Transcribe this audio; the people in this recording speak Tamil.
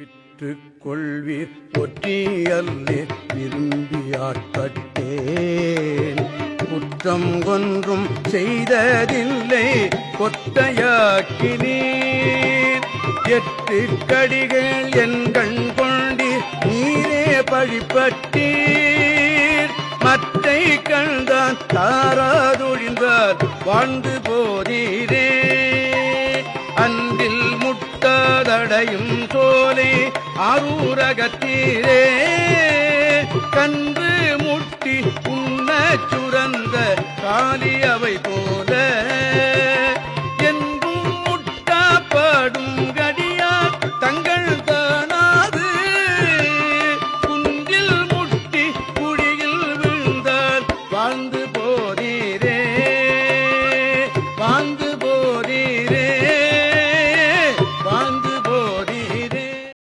விற்று கொள்வீர் ஒற்றியல்லே விரும்பியாட்பட்டேன் குற்றம் ஒன்றும் செய்ததில்லை கொத்தையாக்கினீர். எட்டு கடிகள் என் கண் கொண்டீர் நீரே பழிப்பட்டீர். மற்றை கண்டான் தாராதொழிந்தார் வாழ்ந்து போதீரே. தடையும் சோலை அரூரகத்தீரே கன்று முட்டி உண்ண சுரந்த காலியவை போல